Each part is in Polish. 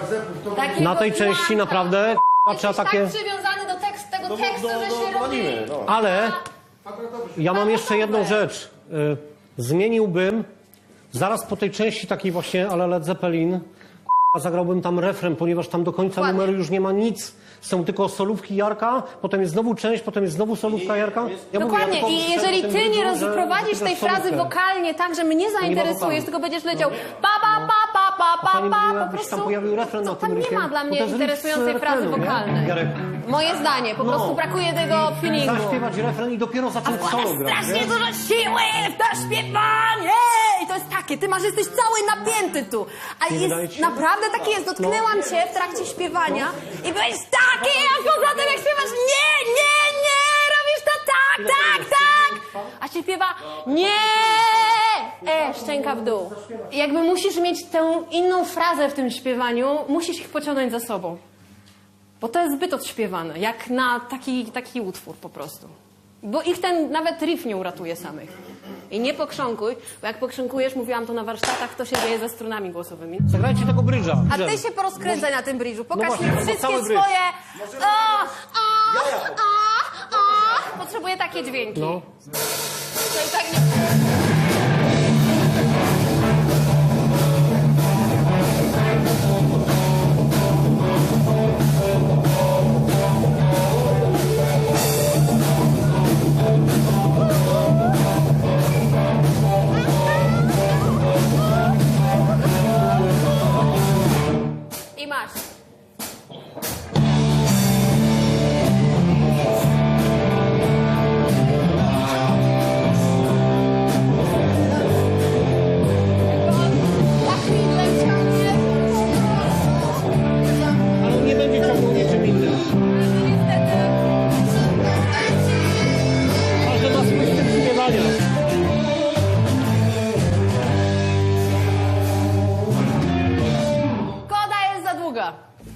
Tak, to Takiego Na tej części naprawdę k***a, trzeba Jesteś takie... tak przywiązany do tekstu, tego No, tekstu, no, że no, się robi... no. Ale ja mam jeszcze jedną rzecz. Y, Zmieniłbym zaraz po tej części takiej właśnie, ale Led Zeppelin, k***a, zagrałbym tam refren, ponieważ tam do końca Dokładnie. numeru już nie ma nic. Są tylko solówki Jarka, potem jest znowu część, potem jest znowu solówka Jarka. Ja mówię, ja Dokładnie. tylko I jeżeli ty nie rozprowadzisz tej frazy wokalnie tak, że mnie zainteresujesz, tylko będziesz leciał pa, pa, pa, pa, po prostu... tam pojawił refren na tym tam nie ma dla mnie interesującej frazy refrenu, nie? wokalnej. Jarek. Moje zdanie, po No. prostu brakuje tego feelingu. Zaśpiewać refren i dopiero zacząć solo grać. strasznie dużo siły w to śpiewanie! I to jest takie, ty masz, jesteś cały napięty tu. A jest, się? naprawdę takie jest, dotknęłam cię w trakcie śpiewania i byłeś taki, a poza tym jak śpiewasz, nie, nie, nie, robisz to tak, tak, tak! A się śpiewa, nie! Szczęka w dół. I Jakby musisz mieć tę inną frazę w tym śpiewaniu, musisz ich pociągnąć za sobą. Bo to jest zbyt odśpiewane, jak na taki, taki utwór po prostu. Bo ich ten nawet riff nie uratuje samych. I nie pokrząkuj, bo jak pokrząkujesz, mówiłam to na warsztatach, to się dzieje ze strunami głosowymi. Zagrajcie tego brydża. A ty się porozkręcaj na tym bridżu. Pokaż właśnie, mi no wszystkie swoje... O, o, o, o. Potrzebuję takie dźwięki. No. To i tak nie...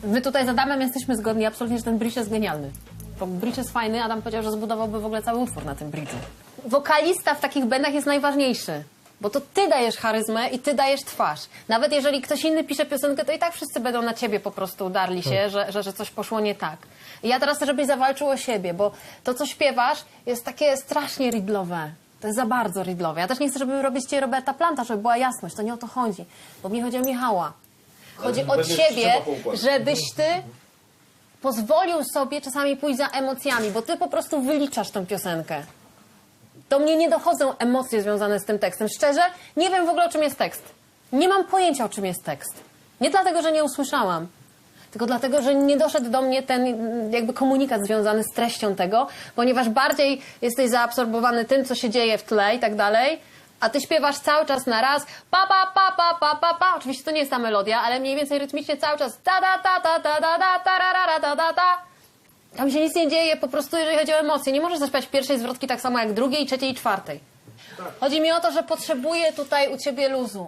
My tutaj z Adamem jesteśmy zgodni absolutnie, że ten bridge jest genialny. Bo bridge jest fajny, Adam powiedział, że zbudowałby w ogóle cały utwór na tym bridge'u. Wokalista w takich bandach jest najważniejszy. Bo to ty dajesz charyzmę i ty dajesz twarz. Nawet jeżeli ktoś inny pisze piosenkę, to i tak wszyscy będą na ciebie po prostu darli się, że, że, że coś poszło nie tak. I ja teraz chcę, żebyś zawalczył o siebie, bo to, co śpiewasz, jest takie strasznie ridlowe. To jest za bardzo ridlowe. Ja też nie chcę, żeby robić cię Roberta Planta, żeby była jasność. To nie o to chodzi. Bo mi chodzi o Michała. Chodzi o ciebie, żebyś ty pozwolił sobie czasami pójść za emocjami, bo ty po prostu wyliczasz tę piosenkę. Do mnie nie dochodzą emocje związane z tym tekstem. Szczerze, nie wiem w ogóle o czym jest tekst. Nie mam pojęcia o czym jest tekst. Nie dlatego, że nie usłyszałam, tylko dlatego, że nie doszedł do mnie ten jakby komunikat związany z treścią tego, ponieważ bardziej jesteś zaabsorbowany tym, co się dzieje w tle i tak dalej, a ty śpiewasz cały czas na raz pa pa pa pa pa pa pa. Oczywiście to nie jest ta melodia, ale mniej więcej rytmicznie cały czas ta da ta ta ta da da ta ra ra ta da ta. Tam się nic nie dzieje, po prostu jeżeli chodzi o emocje. Nie możesz zaśpiewać pierwszej zwrotki tak samo jak drugiej, trzeciej i czwartej. Chodzi mi o to, że potrzebuję tutaj u ciebie luzu.